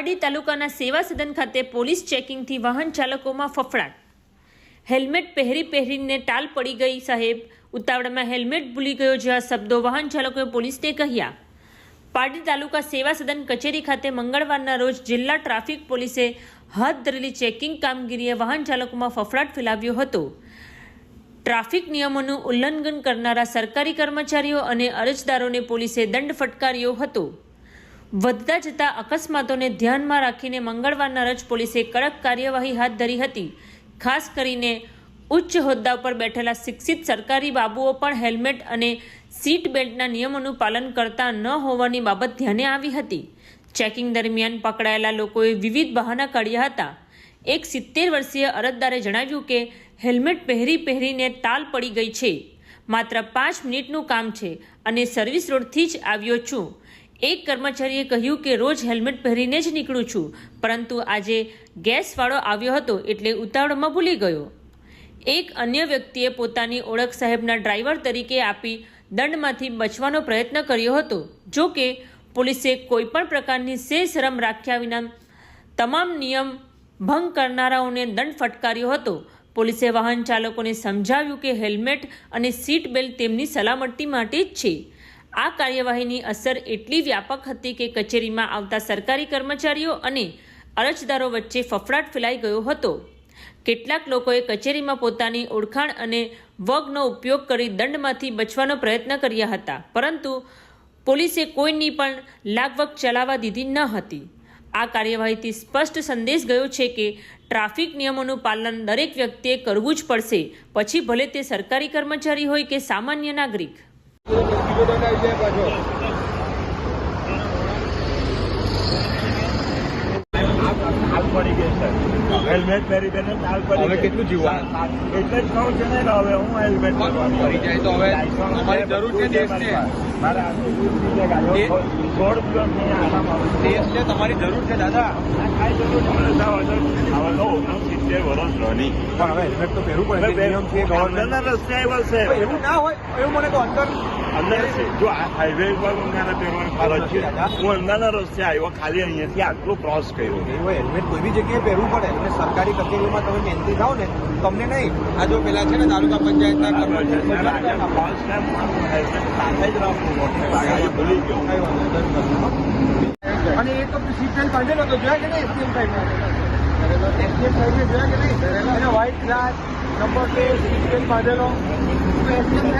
પારડી તાલુકાના સેવા સદન ખાતે પોલીસ ચેકિંગથી વાહન ચાલકોમાં ફફડાટ. હેલ્મેટ પહેરી પહેરીને ટાલ પડી ગઈ સાહેબ. ઉતાવળમાં હેલ્મેટ ભૂલી ગયો જેવા શબ્દો વાહન ચાલકોએ પોલીસને કહ્યા. પારડી તાલુકા સેવા સદન કચેરી ખાતે મંગળવારના રોજ જિલ્લા ટ્રાફિક પોલીસે હાથ ધરેલી ચેકિંગ કામગીરીએ વાહન ચાલકોમાં ફફડાટ ફેલાવ્યો હતો. ટ્રાફિક નિયમોનું ઉલ્લંઘન કરનારા સરકારી કર્મચારીઓ અને અરજદારોને પોલીસે દંડ ફટકાર્યો હતો. વધતા જતા અકસ્માતોને ધ્યાનમાં રાખીને મંગળવારના રજ પોલીસે કડક કાર્યવાહી હાથ ધરી હતી. ખાસ કરીને ઉચ્ચ હોદ્દા પર બેઠેલા શિક્ષિત સરકારી બાબુઓ પણ હેલ્મેટ અને સીટ બેલ્ટના નિયમોનું પાલન કરતા ન હોવાની બાબત ધ્યાને આવી હતી. ચેકિંગ દરમિયાન પકડાયેલા લોકોએ વિવિધ બહાના કાઢ્યા હતા. એક સિત્તેર વર્ષીય અરજદારે જણાવ્યું કે, હેલ્મેટ પહેરી પહેરીને તાલ પડી ગઈ છે. માત્ર પાંચ મિનિટનું કામ છે અને સર્વિસ રોડથી જ આવ્યો છું. એક કર્મચારીએ કહ્યું કે રોજ હેલ્મેટ પહેરીને જ નીકળું છું, પરંતુ આજે ગેસવાળો આવ્યો હતો એટલે ઉતાવળમાં ભૂલી ગયો. એક અન્ય વ્યક્તિએ પોતાની ઓળખ સાહેબના ડ્રાઈવર તરીકે આપી દંડમાંથી બચવાનો પ્રયત્ન કર્યો હતો. જો કે, પોલીસે કોઈપણ પ્રકારની સે રાખ્યા વિના તમામ નિયમ ભંગ કરનારાઓને દંડ ફટકાર્યો હતો. પોલીસે વાહન ચાલકોને સમજાવ્યું કે હેલ્મેટ અને સીટ બેલ્ટ તેમની સલામતી માટે જ છે. આ કાર્યવાહીની અસર એટલી વ્યાપક હતી કે કચેરીમાં આવતા સરકારી કર્મચારીઓ અને અરજદારો વચ્ચે ફફડાટ ફેલાઈ ગયો હતો. કેટલાક લોકોએ કચેરીમાં પોતાની ઓળખાણ અને વગનો ઉપયોગ કરી દંડમાંથી બચવાનો પ્રયત્ન કર્યા હતા, પરંતુ પોલીસે કોઈની પણ લાગવગ ચલાવવા દીધી ન હતી. આ કાર્યવાહીથી સ્પષ્ટ સંદેશ ગયો છે કે ટ્રાફિક નિયમોનું પાલન દરેક વ્યક્તિએ કરવું જ પડશે, પછી ભલે તે સરકારી કર્મચારી હોય કે સામાન્ય નાગરિક. તાલ પડી ગઈ છે હેલ્મેટ પહેરી પહેરીને તાલ પડી હવે ગઈ. કેટલું જીવવાનું? એટલે જ કહું છે ને હવે હું હેલ્મેટ પહેરવાનું. ફરી જાય તો હવે અમારી જરૂર છે દેશને. આવું તમારી જરૂર છે દાદા આ કાંઈ જરૂર નહીં મને સાવ હજુ હવે તો હું સિત્તેર વર્ષ પણ હવે હેલ્મેટ તો પહેરવું પડે છે નિયમ છે ગવર્મેન્ટ અંદરના રસ્તે આવ્યો છે એવું ના હોય એવું મને તો અંદર અંદર છે જો આ હાઈવે પર અંગાના પહેરવાની ફરજ છે હું અંગાના રસ્તે આવ્યો ખાલી અહીંયાથી આટલું ક્રોસ કર્યું એવું હેલ્મેટ કોઈ બી જગ્યાએ પહેરવું પડે અને સરકારી કચેરીમાં તમે મહેનતી થાવ ને તમને નહીં આ જો પેલા છે ને તાલુકા પંચાયતના કર્મચારી નહીં. અને એ તો સીટ જોયા કે નહીં white glass number seat belt બાંધેલો તો એસટીએમ